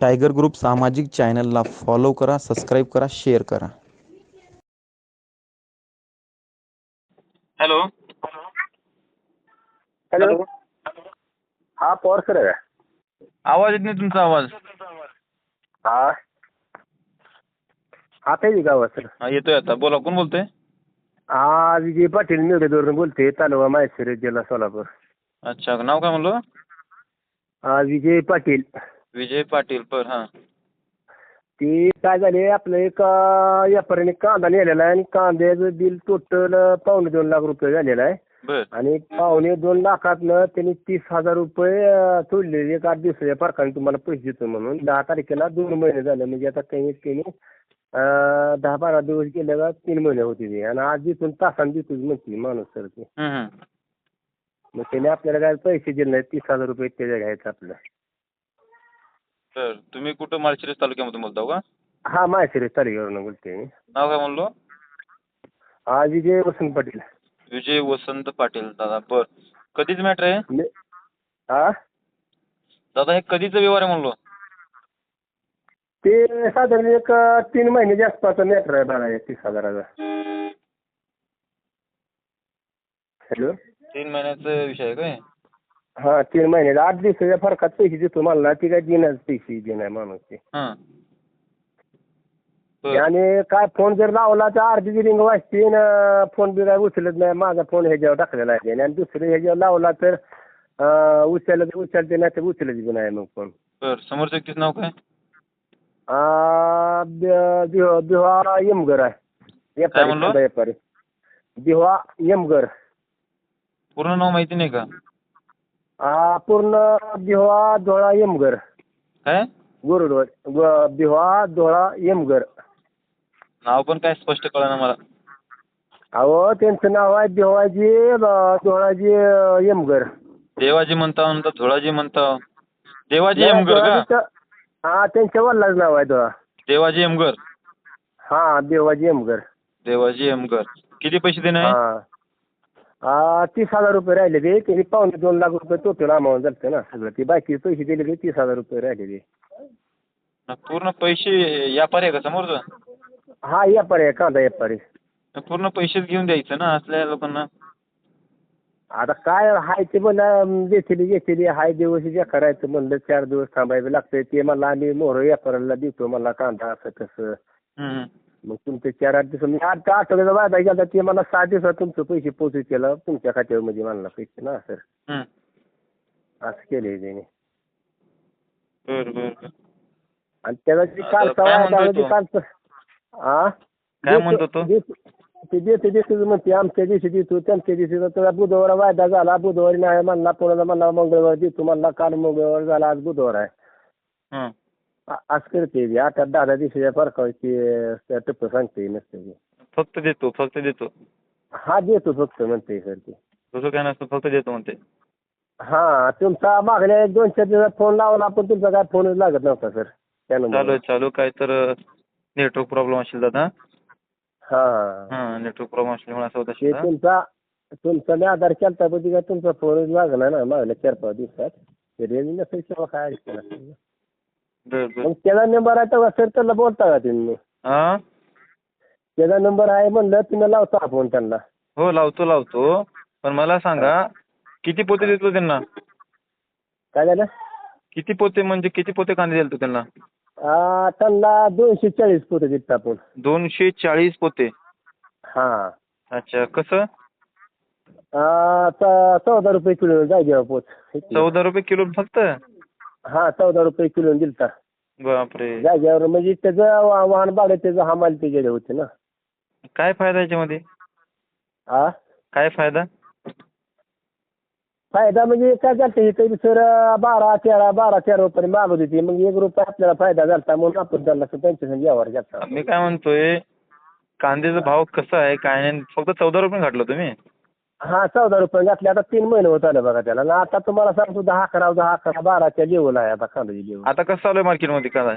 Tiger group सामाजिक चॅनलला follow करा सबस्क्राईब करा शेअर करा. हॅलो. हॅलो. हा पवार सर आहे का? आवाज येत नाही तुमचा आवाज. हा. आता येईल गावात सर? हा येतोय आता. बोला कोण बोलतोय? हा विजय पाटील निवडेदवरून बोलते तालुका माहेश्वरी जिल्हा सोलापूर. अच्छा नाव काय म्हणलो? हा विजय पाटील. विजय पाटील पर हां. ती काय झाले आपलं एक व्यापाऱ्याने कांदा नेलेला आहे आणि कांद्याचं बिल टोटल पावणे दोन लाख रुपये झालेलं आहे. बर. आणि पावणे दोन लाखातनं त्यांनी तीस हजार रुपये अं, सोडलेले एक आठ दिवसाच्या फरकाने तुम्हाला पैसे देतो म्हणून. दहा तारखेला दोन महिने झाले म्हणजे आता कमीत कमी अं, दहा बारा दिवस गेले का तीन महिने होते ते. आणि आज जिथून तासाने देतोच म्हणते माणूस सर ते. हम्म, हम्म. मग त्याने आपल्याला काय पैसे दिले नाहीत तीस हजार रुपये त्याच्या घ्यायचं आपलं बर तुम्ही कुठं माळशिरस तालुक्यामधून बोलता का? हा माहेश्वरी तालुक्यावरून बोलते मी. नाव काय म्हणलो? हा विजय वसंत पाटील. विजय वसंत पाटील दादा. बर. कधीच मॅटर आहे? ने- हा? दादा हे कधीचं व्यवहार आहे म्हणलो? ते साधारण एक अं, तीन महिन्याच्या आसपासचा मॅटर आहे बघा एक तीस हजाराचा. हॅलो तीन महिन्याचा विषय आहे काय? हा तीन महिन्याचा आठ दिवसाच्या फरकात पैसे देतो मला ती काय देणार पैसे देणार माणूस ते हां. बर. आणि काय फोन जर लावला तर अर्धी रिंग वाजते ना फोन बी काय उचलत नाही. माझा फोन ह्याच्यावर टाकलेला आहे. आणि दुसऱ्या ह्याच्यावर लावला तर अं, उचलत उचलते नाही तर उचलत बी नाही मग फोन. बर. व्यक्तीचं नाव काय? आ, ब- बिहा बिहा यमगर आहे. काय म्हणलो? व्यापारी व्यापारी. बिहा यमगर. पूर्ण नाव माहिती नाही का? आ, पूर्ण बिहा धोळा यमगर काय? गुरुडवर. ग- बिहा धोळा यमगर नाव पण काय स्पष्ट कळना मला. अहो त्यांचं नाव आहे अ, धोळाजी अ, यमगर देवाजी म्हणता म्हणता धुळाजी म्हणता. देवाजी एमगर का? धोळाजीचं- हा त्यांच्या वडिलाचं नाव आहे धोळा. देवाजी एमगर हा देवाजी यमगर देवाजी एमगर किती पैसे देणे? आहे हा. आ, तीस हजार रुपये राहिले ते त्यांनी पावणे दोन लाख रुपये टोटल अमाऊंट झालं ना. सगळं ते बाकी पैसे दिले ते तीस हजार रुपये राहिले ते पूर्ण पैसे व्यापारी आहे का समोरचं? हा व्यापारी आहे कांदा व्यापारी. पूर्ण पैसेच घेऊन द्यायचं ना असल्या लोकांना? आता काय हाय ते म्हणलं देतील घेतील हाय दिवस जे करायचं म्हणलं चार दिवस थांबायचं लागतंय. ते मला आम्ही मोहर व्यापाऱ्याला देतो मला कांदा असं तसं. हम्म. मग तुमचे चार आठ दिवस मी आठ आठवड्याचा वायदा गेला ते मला सहा दिवसात तुमचे पैसे पोहोचू केलं तुमच्या खात्यावर म्हणजे मला पैसे ना सर. असं केले त्याने बर बर बर. आणि त्याला जे आता कालचा काय वायदा म्हणतोय होता ते तो? कालचं काय म्हणतो तो? देतो- ते देतो देतो म्हणते आमच्या दिवशी देतो त्यांच्या दिवशी देतो. त्याला बुधवार वायदा झाला बुधवारी नाही म्हणला पुण्याला म्हणला मंगळवार देतो म्हणला काल मंगळवार झाला आज बुधवार आहे हं. आ- असं करते ती. आठ आठ दहा दहा दिवसाच्या फरकाची टप्प सांगते नसते. फक्त देतो फक्त देतो हा देतो फक्त म्हणते सर ते तसं काय नसतं फक्त देतो म्हणते हा तुमचा मागल्या एक दोन चार दिवसात फोन लावला पण तुमचा काय फोनच लागत नव्हता सर त्या चालू नंबर आहे चालू काय तर नेटवर्क प्रॉब्लेम असेल दादा हा हां नेटवर्क प्रॉब्लेम असल्यामुळे असं होत ते असेल हा? तुमचा तुमचा मी आधार केलता पण तुमचा फोनच लागला ना मागल्या चार पाच दिवसात रेंज नसेल किंवा काय अडचण असेल. मग त्याचा नंबर आहे तेव्हा सर त्याला बोलता का तुम्ही? हा त्याचा नंबर आहे म्हणलं तुम्ही लावता फोन त्यांना. हो लावतो लावतो. पण मला सांगा किती पोते देतो त्यांना? काय झालं? किती पोते म्हणजे किती पोते कांदे देतो त्यांना? आ, त्यांना दोनशे चाळीस पोते देत आपण. दोनशे चाळीस पोते. हा. अच्छा कसं? चौदा रुपये किलो जायचे पोच चौदा रुपये किलो फक्त? हा चौदा रुपये किलो दिलता. बापरे. जाग्यावर म्हणजे त्याचं वा- वाहन भाडं त्याचं हमाल त्याच्याकडे होते ना. काय फायदा याच्यामध्ये? हा काय फायदा? फायदा म्हणजे काय झालं तरी सर बारा तेरा बारा तेरा रुपये मागत होती मग एक रुपये आपल्याला फायदा झाला म्हणून आपण त्यांना त्यांच्या संग व्यवहार घेतला मी काय म्हणतोय कांद्याचा भाव कसा आहे काय नाही फक्त चौदा रुपये घातला तुम्ही. हा चौदा रुपये घातले. आता तीन महिने होत आले बघा त्याला. आणि आता तुम्हाला सांगतो दहा अकरा दहा अकरा बाराच्या लेवल आहे आता कांद्याची लेवल आता कसं चालू आहे मार्केटमध्ये कांदा?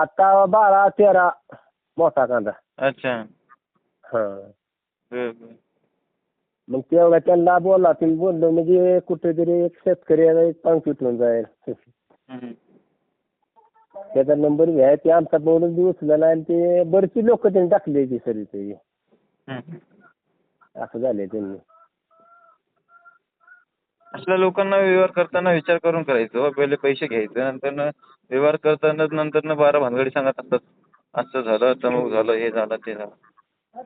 आता बारा तेरा मोठा कांदा. अच्छा. हा. बर बर. मग तेवढा त्यांना बोलला तुम्ही बोललो म्हणजे कुठेतरी एक शेतकरी एक पंक्तीत होऊन जाईल. हम्म. त्याचा नंबर बी आहे ते आमचा बोलून बी उचलला आणि ते बरेचशी लोक त्यांनी टाकली ती सर ते. हम्म. असं झालंय त्यांनी. असल्या लोकांना व्यवहार करताना विचार करून करायचं. हो. पहिले पैसे घ्यायचे नंतर व्यवहार करताना नंतर बारा भानगडी सांगत असतात. असं झालं तमक झालं हे झालं ते झालं.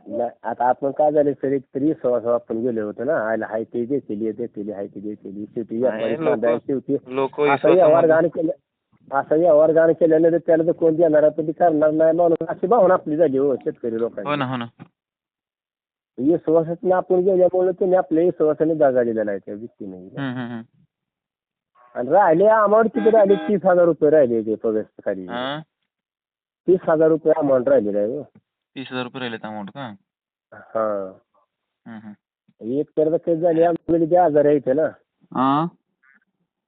नाही, आता आपण काय झालं सर एक तरी सव्वा सव्वा आपण गेलो होतो ना आयला हाय ते देतेली देतेली हाय ते देतेली शेवटी व्यापारी शेवटी लोक असा व्यवहार गाणं केलं असा व्यवहार गाणं केल्यानंतर त्याला तर कोण देणार पण ती करणार नाही माणूस अशी भावना आपली झाली हो शेतकरी हो लोकांची ना ना विश्वासाने आपण गेल्यामुळे त्यांनी आपल्या विश्वासाने जागा दिलेला आहे त्या व्यक्तीने. आणि राहिले अमाऊंट किती राहिले तीस हजार रुपये राहिले ते पगार खाली? तीस हजार रुपये अमाऊंट राहिलेला आहे हो. तीस हजार रुपये राहिलेत अमाऊंट का हा. एक तर केस झाली आमच्याकडे ते आजार यायचे ना?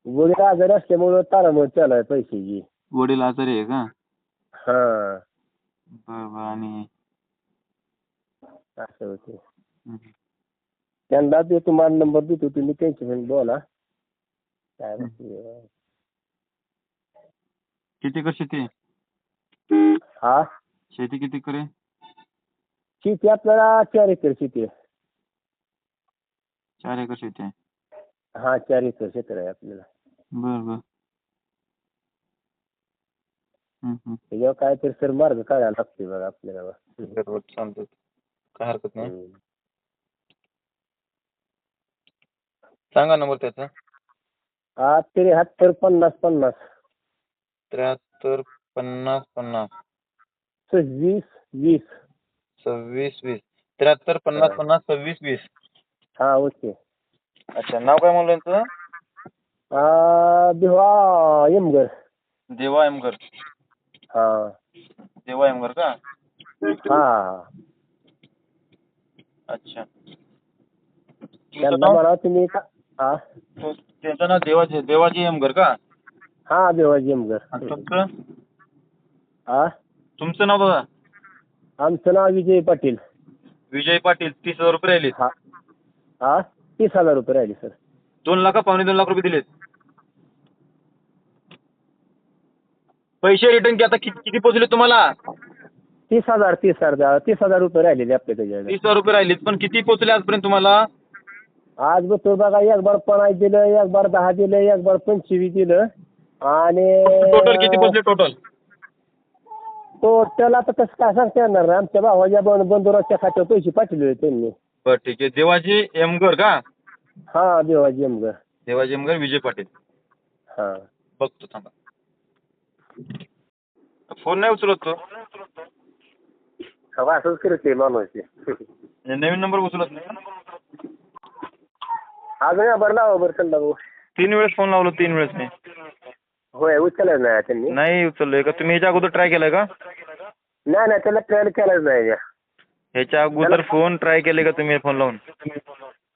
वडील आजार असल्यामुळं तारामत चालू आहे पैशाची वडील आजारी आहे का हा बरं बरं आणि असं होते. त्यांना ते तुम्हाला नंबर देतो तुम्ही त्यांच्याशी बोला. काय म्हणते. किती कर शेती हा? शेती किती करे? शेती आपल्याला चार एकर शेती आहे. चार एकर शेती आहे? हा चार एकर क्षेत्र आहे आपल्याला. बर बर. त्याच्यावर काय तरी सर मार्ग काढायला लागते बघा आपल्याला. काय हरकत नाही. हम्म. सांगा नंबर त्याचा. हा त्र्याहत्तर पन्नास पन्नास. त्र्याहत्तर पन्नास पन्नास. सव्वीस वीस. सव्वीस वीस. त्र्याहत्तर पन्नास हा. पन्नास सव्वीस वीस. हा ओके. अच्छा नाव काय म्हणलं यांचं? देवा यमगर देवा एमगर हा. देवा एमगर का? हा अच्छा तुमचं त्यांना म्हणा तुम्ही का हा? त्यांचं नाव देवाजी देवाजी एमगर का? हा देवा यमगर आणि तुमचं? हा तुमचं नाव बघा. आमचं नाव विजय पाटील. विजय पाटील तीस हजार रुपये राहिले. हा. हा तीस हजार रुपये राहिले सर. दोन लाख पावणे दोन लाख रुपये दिलेत. पैसे रिटर्न की आता किती किती पोचले तुम्हाला? तीस हजार तीस हजार तीस हजार रुपये राहिलेले आपल्या त्याच्याकडे. तीस हजार रुपये राहिलेत पण किती पोचले आजपर्यंत तुम्हाला? आज बघ तो बघा एक बार पन्नास दिलं एक बार दहा दिलं एक बार पंचवीस दिलं. आणि टोटल किती पोचले टोटल टोटल आता कसं काय सांगता येणार नाही. आमच्या भावाच्या बंद बंधुराच्या खात्यावर पैसे पाठवले त्यांनी. बरं ठीक आहे. देवाजी एमगर का? हा देवाजी यमगर देवाजी एमगर विजय पाटील. हा. बघतो थांबा. फोन नाही उचलत तो. असंच करते माणूस. नवीन नंबर उचलत नाही. या बरं लावा बरं चल भाऊ. तीन वेळेस फोन लावलो तीन वेळेस मी. होय उचलच नाही त्यांनी नाही उचललोय का? तुम्ही ह्याच्या अगोदर ट्राय केलाय का? नाही नाही त्याला ट्रायल केलाच नाही त्या. ह्याच्या अगोदर फोन ट्राय केले का तुम्ही फोन लावून?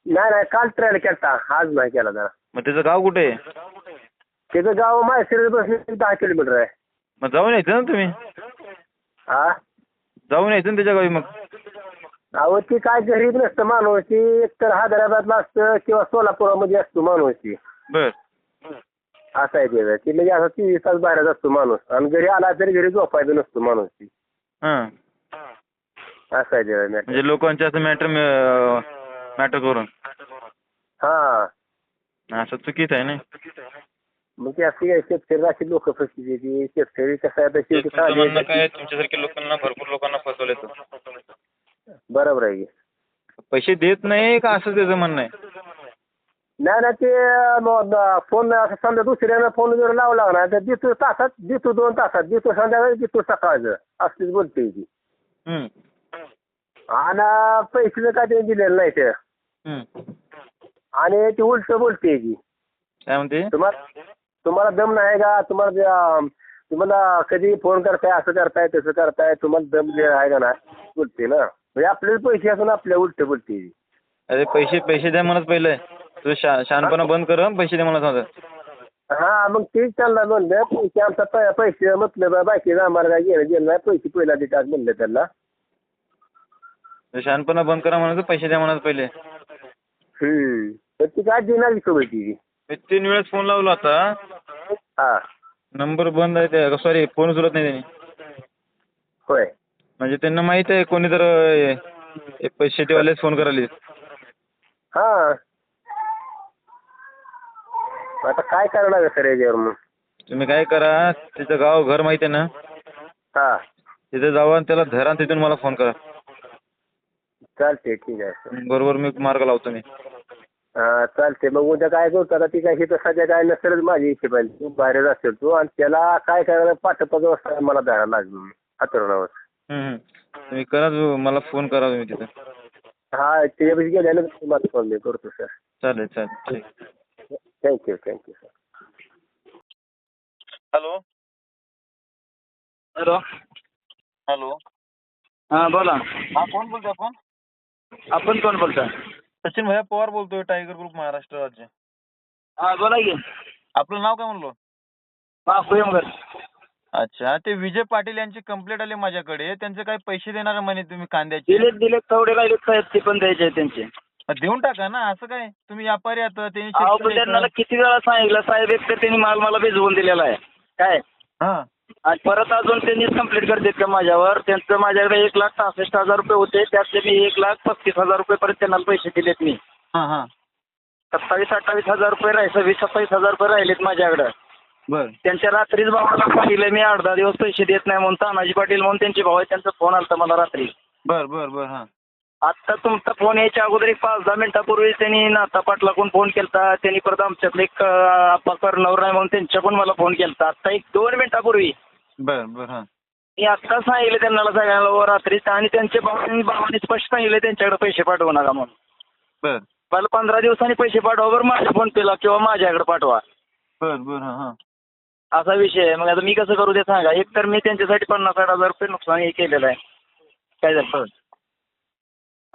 नाही नाही काल ट्रायल केला आज नाही केला जरा. मग त्याचं गाव कुठे आहे? त्याचं गाव माहेश्वरी बसले दहा किलोमीटर आहे. मग जाऊन यायचं ना तुम्ही? हा? जाऊन यायचं ना त्याच्या गावी मग? अहो ती काय गरीब नसतं माणूस ती एकतर हैदराबादला असतं किंवा सोलापुरामध्ये असतो माणूस ती बर. असं आहे त्याचं ती म्हणजे असं चोवीस तास बाहेरच असतो माणूस. आणि घरी आला तरी घरी झोपायचं नसतो माणूस ती हां. असं आहे त्याचं matter. म्हणजे लोकांच्या असं मॅटर मॅटर करून. हा. असं चुकीचं आहे ना मग ते अशी आहे, शेतकरी अशी लोक फसली ती शेतकरी कसं आहे आता ते शेवटी तुमचं म्हणणं काय काय आहे? तुमच्यासारख्या लोकांना भरपूर लोकांना फसवले बरोबर आहे. की. पैसे देत नाही का असं त्याचं म्हणणं आहे? नाही ना ते मग फोन असं समजा दुसऱ्यानं फोन जर लावला ना तर देतो तासात देतो दोन तासात देतो संध्याकाळी देतो सकाळचं असलीच बोलते ती. हम्म. आणि पैसे काय त्यांनी दिलेलं नाही ते. हम्म. आणि ती उलट बोलते की काय म्हणते? तुम्हाला तुम्हाला दम नाही का? तुम्हाला ते, अं, तुम्हाला कधी फोन करताय असं करताय तसं करताय तुम्हाला दम जे आहे का नाही? बोलते ना. म्हणजे आपल्याला पैसे असून आपल्या उलट बोलते ती. अरे पैसे पैसे द्या म्हणत पहिले. तुझं शा शहाणपणा बंद कर हं, पैसे द्या म्हणत माझं हा मग तेच त्यांना म्हणलं पैसे आमचा पै- पैसे म्हटलं बाकी आम्हाला काय घेणं देणं नाही पैसे पहिला देतात म्हणलं त्यांना. शहाणपणा बंद करा म्हणत पैसे द्या म्हणत पहिले. हम्म तर ती काय देणार की सोबत ती? मी तीन वेळेस फोन लावला होता. हा. नंबर बंद आहे ते सॉरी फोन उचलत नाही त्यांनी. होय. म्हणजे त्यांना माहीत आहे कोणी तर पैसेवालेच फोन करायले हा. आता काय करणार सर याच्यावर मग? तुम्ही काय करा तिचं गाव घर माहिती आहे ना? हा. तिथे जावा आणि त्याला धरा आणि तिथून मला फोन करा. चालते ठीक आहे सर. बरोबर मी मार्ग लावतो मी. हा चालते मग उद्या काय करतो आता ती काय हिथं सध्या काय नसेलच माझी इच्छा पाहिजे तू बाहेरच असेल तू आणि त्याला काय करायला पाठपाच वाजता मला द्यायला लागेल. हातरणावर हम्म. तुम्ही करा जो- मला फोन करा तुम्ही तिथं. हा तुम्हाला फोन मी करतो सर चालेल चालेल. ठीक. Thank you thank you sir hello hello hello हां बोला. हा कोण बोलतोय आपण? आपण कोण बोलता सचिन भैया पवार बोलतोय टायगर ग्रुप महाराष्ट्र राज्य. हां बोला की. आपलं नाव काय म्हणलो? हां भुयंगर अच्छा ते विजय पाटील यांची कंप्लेंट आली माझ्याकडे. त्यांचे काही पैसे देणार म्हणे तुम्ही कांद्याचे? दिलेत दिलेत तेवढे राहिलेत साहेब ते पण द्यायचे आहेत त्यांचे. देऊन टाका ना असं काय? तुम्ही व्यापारी आहात त्यांनी अहो पण शेतकरी त्यांना. किती वेळा सांगितलं साहेब एक तर त्यांनी माल मला भिजवून दिलेला आहे. काय? हा. आणि परत अजून त्यांनीच कंप्लीट करतात का माझ्यावर? त्यांचं माझ्याकडे एक लाख सहासष्ट हजार रुपये होते त्यातले मी एक लाख पस्तीस हजार रुपये परत त्यांना पैसे दिलेत मी. हा हा. सत्तावीस अठ्ठावीस हजार रुपये राहिले सव्वीस सत्तावीस हजार रुपये राहिलेत माझ्याकडे. बर. त्यांच्या रात्रीच भावाला सांगितलं मी आठ दहा दिवस पैसे देत नाही म्हणून तानाजी पाटील म्हणून त्यांचे भाऊ आहेत त्यांचा फोन आलता मला रात्री. बर बर बर हा. आत्ता तुमचा फोन यायच्या अगोदर एक पाच दहा मिनिटापूर्वी त्यांनी नाता पाटलाकडून फोन केलता त्यांनी परत आमच्यातले एक आप्पा करणार नाही म्हणून त्यांच्याकडून मला फोन केलता. आत्ता एक दोन मिनिटापूर्वी. बर बर हा. मी आत्ता सांगितलं त्यांना सगळ्यांना रात्री आणि त्यांच्या भावांनी भावांनी स्पष्ट सांगितलं त्यांच्याकडे पैसे पाठवू नका म्हणून. बर. मला पंधरा दिवसांनी पैसे पाठवा बरं माझ्या फोन पेला किंवा माझ्याकडे पाठवा. बर बर हा हा. असा विषय आहे. मग आता मी कसं करू ते सांगा. एक तर मी त्यांच्यासाठी पन्नास साठ हजार रुपये नुकसान हे केलेलं आहे. काय झालं?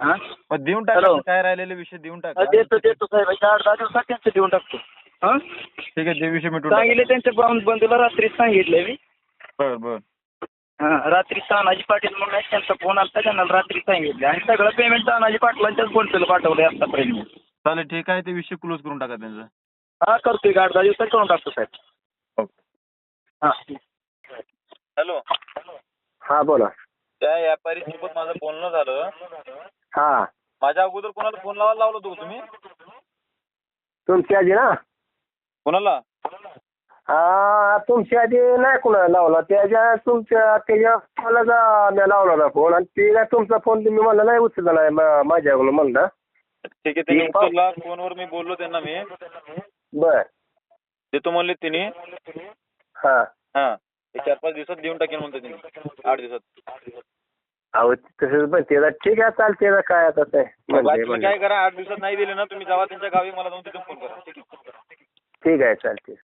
हां. मग देऊन टाका. Hello. काय राहिलेले विषय देऊन टाका. हा, देतो देतो साहेब. एक आठ दहा दिवसात त्यांचं देऊन टाकतो. हां? ठीक आहे ते विषय मिटून. सांगितले त्यांच्या बं- बंधूला रात्रीच सांगितले मी. बर बर. हां रात्री तानाजी पाटील म्हणून आहेत, त्यांचा फोन आलता त्यांना रात्री सांगितले. आणि सगळं पेमेंट तानाजी पाटलांच्याच फोन पेला पाठवलंय आतापर्यंत. चालेल ठीक आहे. ते विषय क्लोज करून टाका त्यांचा. हां करतो एक आठ दहा दिवसात करून टाकतो साहेब. हॅलो. हा बोला. त्या व्यापारी सोबत माझं बोलणं झालं. हा. माझ्या अगोदर कोणाला फोन लावायला लावलं होतं तुम्ही? तुमची आधी ना? कोणाला? हा तुमच्या आधी नाही कुणाला लावला. त्याच्या तुमच्या त्याच्या मला लावला होता फोन आणि ते काय तुमचा फोन तुम्ही म्हणला नाही उचलला नाही मा- माझ्याकडून म्हणला. ठीक आहे त्यांनी. उचलला. फोनवर मी बोललो त्यांना मी. बर. देतो म्हणले तिने. हा. हा. ते चार पाच दिवसात देऊन टाकेन म्हणतो तिने. आठ दिवसात. अहो तसंच पण त्याचा ठीक आहे चालते ना काय आता ते. बाकी म्हणजे काय करा आठ दिवसात नाही दिले ना तुम्ही जावा त्यांच्या गावी मला जाऊन तिथून फोन करा. ठीक आहे ठीक आहे चालते